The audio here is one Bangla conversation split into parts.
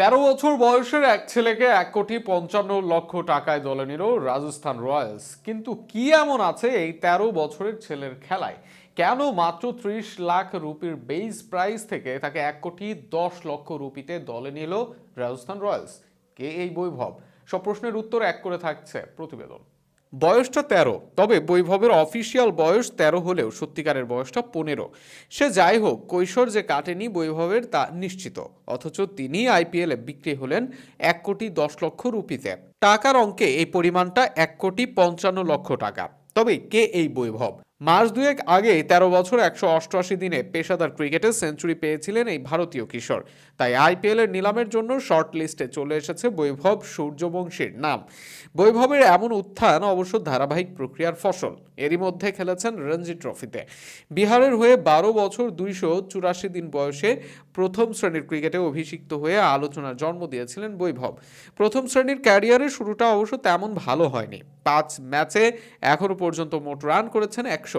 তেরো বছর বয়সের এক ছেলেকে এক কোটি পঞ্চান্ন লক্ষ টাকায় দলে নিল রাজস্থান রয়্যালস। কিন্তু কি এমন আছে এই তেরো বছরের ছেলের খেলায়? কেন মাত্র ত্রিশ লাখ রুপির বেস প্রাইস থেকে তাকে এক কোটি দশ লক্ষ রুপিতে দলে নিল রাজস্থান রয়্যালস? কে এই বৈভব? সব প্রশ্নের উত্তর এক করে থাকছে প্রতিবেদন। বয়সটা তেরো, তবে বৈভবের অফিসিয়াল বয়স তেরো হলেও সত্যিকারের বয়সটা পনেরো। সে যাই হোক, কৈশোর যে কাটেনি বৈভবের তা নিশ্চিত, অথচ তিনি আইপিএলে বিক্রি হলেন এক কোটি দশ লক্ষ রুপিতে। টাকার অঙ্কে এই পরিমাণটা এক কোটি পঞ্চান্ন লক্ষ টাকা। তবে কে এই বৈভব? মাস দুয়েক আগে তেরো বছর একশো অষ্টআশি দিনে পেশাদার ক্রিকেটে সেঞ্চুরি পেয়েছিলেন এই ভারতীয় কিশোর। তাই আইপিএল এর নিলামের জন্য শর্ট লিস্টে চলে এসেছে বৈভব সূর্যবংশীর নাম। বৈভবের এমন উত্থান অবশ্য ধারাবাহিক প্রক্রিয়ার ফসল। এরই মধ্যে খেলেছেন রঞ্জি ট্রফিতে। বিহারের হয়ে বারো বছর দুইশো চুরাশি দিন বয়সে প্রথম শ্রেণির ক্রিকেটে অভিষিক্ত হয়ে আলোচনার জন্ম দিয়েছিলেন বৈভব। প্রথম শ্রেণির ক্যারিয়ারের শুরুটা অবশ্য তেমন ভালো হয়নি। পাঁচ ম্যাচে এখনও পর্যন্ত মোট রান করেছেন একশো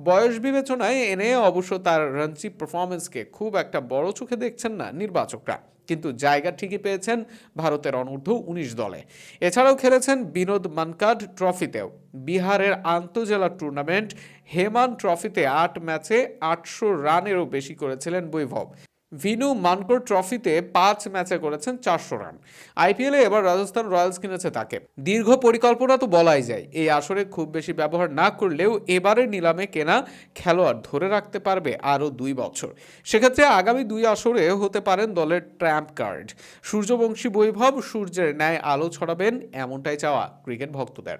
বয়স বিবেচনায় এনে অবশ্য তার রঞ্জি পারফরমেন্সকে খুব একটা বড় চোখে দেখছেন না নির্বাচকরা। কিন্তু জায়গা ঠিকই পেয়েছেন ভারতের অনূর্ধ্ব উনিশ দলে। এছাড়াও খেলেছেন বিনোদ মানকাড ট্রফিতেও বিহারের আন্তজেলা টুর্নামেন্ট হেমান ট্রফিতে আট ম্যাচে আটশো রানেরও বেশি করেছিলেন বৈভব। ভিনু মানকর ট্রফিতে পাঁচ ম্যাচে করেছেন চারশো রান। আইপিএলে এবার রাজস্থান রয়্যালস কিনেছে তাকে। দীর্ঘ পরিকল্পনা তো বলাই যায়। এই আসরে খুব বেশি ব্যবহার না করলেও এবারের নিলামে কেনা খেলোয়াড় ধরে রাখতে পারবে আরও দুই বছর। সেক্ষেত্রে আগামী দুই আসরে হতে পারেন দলের ট্র্যাম্প কার্ড। সূর্যবংশী বৈভব সূর্যের ন্যায় আলো ছড়াবেন এমনটাই চাওয়া ক্রিকেট ভক্তদের।